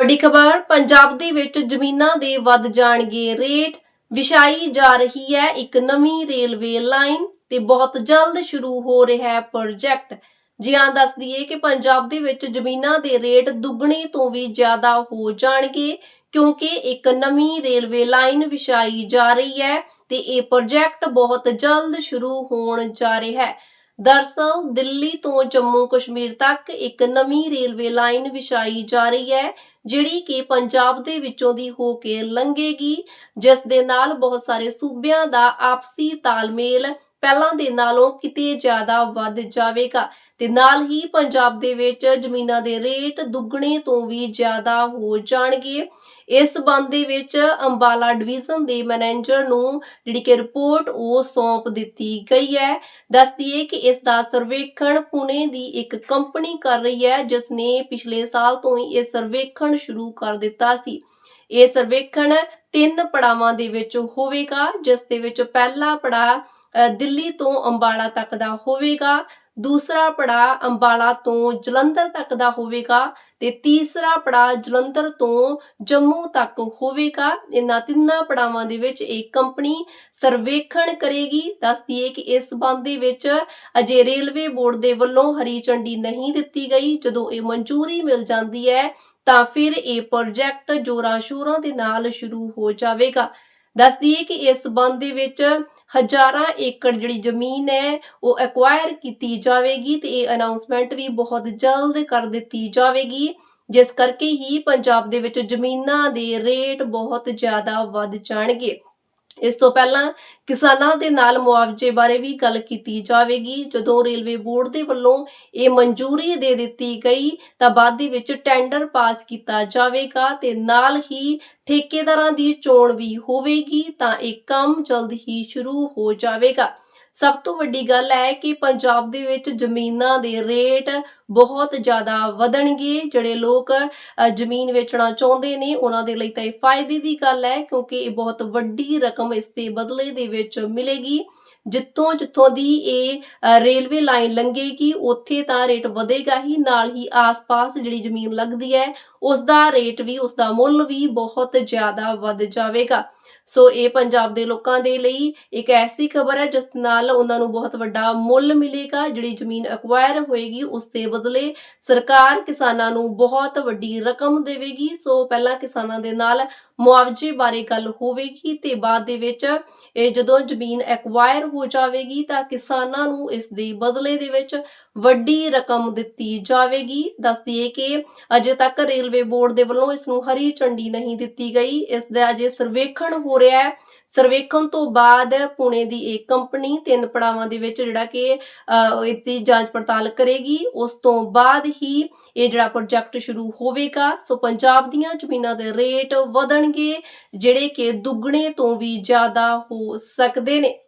ਵੱਡੀ ਖਬਰ, ਪੰਜਾਬ ਦੇ ਵਿੱਚ ਜ਼ਮੀਨਾਂ ਦੇ ਵੱਧ ਜਾਣਗੇ ਰੇਟ। ਵਿਛਾਈ ਜਾ ਰਹੀ ਹੈ ਇੱਕ ਨਵੀਂ ਰੇਲਵੇ ਲਾਈਨ ਤੇ ਬਹੁਤ ਜਲਦ ਸ਼ੁਰੂ ਹੋ ਰਿਹਾ ਹੈ ਪ੍ਰੋਜੈਕਟ। ਜਿਹਾਂ ਦੱਸ ਦਈਏ ਕਿ ਪੰਜਾਬ ਦੇ ਵਿੱਚ ਜ਼ਮੀਨਾਂ ਦੇ ਰੇਟ ਦੁੱਗਣੇ ਤੋਂ ਵੀ ਜ਼ਿਆਦਾ ਹੋ ਜਾਣਗੇ, ਕਿਉਂਕਿ ਇੱਕ ਨਵੀਂ ਰੇਲਵੇ ਲਾਈਨ ਵਿਛਾਈ ਜਾ ਰਹੀ ਹੈ ਤੇ ਇਹ ਪ੍ਰੋਜੈਕਟ ਬਹੁਤ ਜਲਦ ਸ਼ੁਰੂ ਹੋਣ ਜਾ ਰਿਹਾ ਹੈ। ਦਰਸਲ ਦਿੱਲੀ ਤੋਂ ਜੰਮੂ ਕਸ਼ਮੀਰ ਤੱਕ ਇੱਕ ਨਵੀਂ ਰੇਲਵੇ ਲਾਈਨ ਵਿਛਾਈ ਜਾ ਰਹੀ ਹੈ, ਜਿਹੜੀ ਕਿ ਪੰਜਾਬ ਦੇ ਵਿੱਚੋਂ ਦੀ ਹੋ ਕੇ ਲੰਘੇਗੀ, ਜਿਸ ਦੇ ਨਾਲ ਬਹੁਤ ਸਾਰੇ ਸੂਬਿਆਂ ਦਾ ਆਪਸੀ ਤਾਲਮੇਲ ਪਹਿਲਾਂ ਦੇ ਨਾਲੋਂ ਕਿਤੇ ਜ਼ਿਆਦਾ ਵੱਧ ਜਾਵੇਗਾ। ਤੇ ਨਾਲ ਹੀ ਪੰਜਾਬ ਦੇ ਵਿੱਚ ਜ਼ਮੀਨਾਂ ਦੇ ਰੇਟ ਦੁੱਗਣੇ ਤੋਂ ਵੀ ਜ਼ਿਆਦਾ ਹੋ ਜਾਣਗੇ। ਇਸ ਸੰਬੰਧ ਦੇ ਵਿੱਚ ਅੰਬਾਲਾ ਡਿਵੀਜ਼ਨ ਦੇ ਮੈਨੇਜਰ ਨੂੰ ਜਿਹੜੀ ਕਿ ਰਿਪੋਰਟ ਉਹ ਸੌਂਪ ਦਿੱਤੀ ਗਈ ਹੈ। ਦੱਸਦੀ ਹੈ ਕਿ ਇਸ ਦਾ ਸਰਵੇਖਣ ਪੁਣੇ ਦੀ ਇੱਕ ਕੰਪਨੀ ਕਰ ਰਹੀ ਹੈ ਜਿਸ ਨੇ ਪਿਛਲੇ ਸਾਲ ਤੋਂ ਹੀ ਇਹ ਸਰਵੇਖਣ ਸ਼ੁਰੂ ਕਰ ਦਿੱਤਾ ਸੀ। ਇਹ ਸਰਵੇਖਣ ਤਿੰਨ ਪੜਾਵਾਂ ਦੇ ਵਿੱਚ ਹੋਵੇਗਾ, ਜਿਸ ਦੇ ਵਿੱਚ ਪਹਿਲਾ ਪੜਾ ਦਿੱਲੀ ਤੋਂ ਅੰਬਾਲਾ ਤੱਕ ਦਾ ਹੋਵੇਗਾ ਦੂਸਰਾ ਪੜਾ ਅੰਬਾਲਾ ਤੋਂ ਜਲੰਧਰ ਤੱਕ ਦਾ ਹੋਵੇਗਾ ਤੇ ਤੀਸਰਾ ਪੜਾ ਜਲੰਧਰ ਤੋਂ ਜੰਮੂ ਤੱਕ ਹੋਵੇਗਾ। ਇਹਨਾਂ ਤਿੰਨਾਂ ਪੜਾਵਾਂ ਦੇ ਵਿੱਚ ਇਹ ਕੰਪਨੀ ਸਰਵੇਖਣ ਕਰੇਗੀ। ਦੱਸਦੀ ਹੈ ਕਿ ਇਸ ਸੰਬੰਧ ਦੇ ਵਿੱਚ ਅਜੇ ਰੇਲਵੇ ਬੋਰਡ ਦੇ ਵੱਲੋਂ ਹਰੀ ਝੰਡੀ ਨਹੀਂ ਦਿੱਤੀ ਗਈ। ਜਦੋਂ ਇਹ ਮਨਜ਼ੂਰੀ ਮਿਲ ਜਾਂਦੀ ਹੈ ਤਾਂ ਫਿਰ ਇਹ ਪ੍ਰੋਜੈਕਟ ਜੋਰਾਂ ਸ਼ੋਰਾਂ ਦੇ ਨਾਲ ਸ਼ੁਰੂ ਹੋ ਜਾਵੇਗਾ। ਦੱਸਦੀ ਹੈ ਕਿ ਇਸ ਸੰਬੰਧ ਦੇ ਵਿੱਚ ਹਜ਼ਾਰਾਂ ਏਕੜ ਜਿਹੜੀ ਜ਼ਮੀਨ ਹੈ, ਉਹ ਐਕਵਾਇਰ ਕੀਤੀ ਜਾਵੇਗੀ ਤੇ ਇਹ ਅਨਾਉਂਸਮੈਂਟ ਵੀ ਬਹੁਤ ਜਲਦ ਕਰ ਦਿੱਤੀ ਜਾਵੇਗੀ, ਜਿਸ ਕਰਕੇ ਹੀ ਪੰਜਾਬ ਦੇ ਵਿੱਚ ਜ਼ਮੀਨਾਂ ਦੇ ਰੇਟ ਬਹੁਤ ਜ਼ਿਆਦਾ ਵੱਧ ਜਾਣਗੇ। ਇਸ ਤੋਂ ਪਹਿਲਾਂ ਕਿਸਾਨਾਂ ਦੇ ਨਾਲ ਮੁਆਵਜ਼ੇ ਬਾਰੇ ਵੀ ਗੱਲ ਕੀਤੀ ਜਾਵੇਗੀ। ਜਦੋਂ ਰੇਲਵੇ ਬੋਰਡ ਦੇ ਵੱਲੋਂ ਇਹ ਮਨਜ਼ੂਰੀ ਦੇ ਦਿੱਤੀ ਗਈ, ਤਾਂ ਬਾਅਦ ਦੇ ਵਿੱਚ ਟੈਂਡਰ ਪਾਸ ਕੀਤਾ ਜਾਵੇਗਾ ਤੇ ਨਾਲ ਹੀ ਠੇਕੇਦਾਰਾਂ ਦੀ ਚੋਣ ਵੀ ਹੋਵੇਗੀ, ਤਾਂ ਇਹ ਕੰਮ ਜਲਦ ਹੀ ਸ਼ੁਰੂ ਹੋ ਜਾਵੇਗਾ। ਸਭ ਤੋਂ ਵੱਡੀ ਗੱਲ ਹੈ ਕਿ ਪੰਜਾਬ ਦੇ ਵਿੱਚ ਜ਼ਮੀਨਾਂ ਦੇ ਰੇਟ ਬਹੁਤ ਜ਼ਿਆਦਾ ਵਧਣਗੇ। ਜਿਹੜੇ ਲੋਕ ਅ, ਜ਼ਮੀਨ ਵੇਚਣਾ ਚਾਹੁੰਦੇ ਨੇ ਉਹਨਾਂ ਦੇ ਲਈ ਤਾਂ ਇਹ ਫਾਇਦੇ ਦੀ ਗੱਲ ਹੈ ਕਿਉਂਕਿ ਇਹ ਬਹੁਤ ਵੱਡੀ ਰਕਮ ਇਸ ਦੇ ਬਦਲੇ ਦੇ ਵਿੱਚ ਮਿਲੇਗੀ। ਜਿੱਥੋਂ ਜਿੱਥੋਂ ਦੀ ਇਹ ਰੇਲਵੇ ਲਾਈਨ ਲੰਘੇਗੀ, ਉੱਥੇ ਤਾਂ ਰੇਟ ਵਧੇਗਾ ਹੀ, ਨਾਲ ਹੀ ਆਸ-ਪਾਸ ਜਿਹੜੀ ਜ਼ਮੀਨ ਲੱਗਦੀ ਹੈ ਉਸ ਦਾ ਰੇਟ ਵੀ ਉਸ ਦਾ ਮੁੱਲ ਵੀ ਬਹੁਤ ਜ਼ਿਆਦਾ ਵੱਧ ਜਾਵੇਗਾ। ਸੋ ਇਹ ਪੰਜਾਬ ਦੇ ਲੋਕਾਂ ਦੇ ਲਈ ਇੱਕ ਐਸੀ ਖਬਰ ਹੈ, ਜਿਸ ਨਾਲ ਉਹਨਾਂ ਨੂੰ ਬਹੁਤ ਵੱਡਾ ਮੁੱਲ ਮਿਲੇਗਾ, ਜਿਹੜੀ ਜ਼ਮੀਨ ਐਕਵਾਇਰ ਹੋਏਗੀ ਉਸ ਦੇ ਬਦਲੇ ਸਰਕਾਰ ਕਿਸਾਨਾਂ ਨੂੰ ਬਹੁਤ ਵੱਡੀ ਰਕਮ ਦੇਵੇਗੀ। ਸੋ ਪਹਿਲਾਂ ਕਿਸਾਨਾਂ ਦੇ ਨਾਲ ਮੁਆਵਜ਼ੇ ਬਾਰੇ ਗੱਲ ਹੋਵੇਗੀ ਤੇ ਬਾਅਦ ਦੇ ਵਿੱਚ ਇਹ ਜਦੋਂ ਜ਼ਮੀਨ ਐਕਵਾਇਰ ਹੋ ਜਾਵੇਗੀ ਤਾਂ ਕਿਸਾਨਾਂ ਨੂੰ ਇਸ ਦੇ ਬਦਲੇ ਦੇ ਵਿੱਚ ਵੱਡੀ ਰਕਮ ਦਿੱਤੀ ਜਾਵੇਗੀ। ਦੱਸਦੀ ਹੈ ਕਿ ਅਜੇ ਤੱਕ ਰੇਲਵੇ ਬੋਰਡ ਦੇ ਵੱਲੋਂ ਇਸ ਨੂੰ ਹਰੀ ਝੰਡੀ ਨਹੀਂ ਦਿੱਤੀ ਗਈ। ਇਸ ਦਾ ਅਜੇ ਸਰਵੇਖਣ ਹੋ ਰਿਹਾ ਹੈ। ਸਰਵੇਖਣ ਤੋਂ ਬਾਅਦ ਪੁਣੇ ਦੀ ਇੱਕ ਕੰਪਨੀ ਤਿੰਨ ਪੜਾਵਾਂ ਦੇ ਵਿੱਚ ਜਿਹੜਾ ਕਿ ਅਹ, ਜਾਂਚ ਪੜਤਾਲ ਕਰੇਗੀ। ਉਸ ਤੋਂ ਬਾਅਦ ਹੀ ਇਹ ਜਿਹੜਾ ਪ੍ਰੋਜੈਕਟ ਸ਼ੁਰੂ ਹੋਵੇਗਾ। ਸੋ ਪੰਜਾਬ ਦੀਆਂ ਜ਼ਮੀਨਾਂ ਦੇ ਰੇਟ ਵਧਣਗੇ ਜਿਹੜੇ ਕਿ ਦੁੱਗਣੇ ਤੋਂ ਵੀ ਜ਼ਿਆਦਾ ਹੋ ਸਕਦੇ ਨੇ।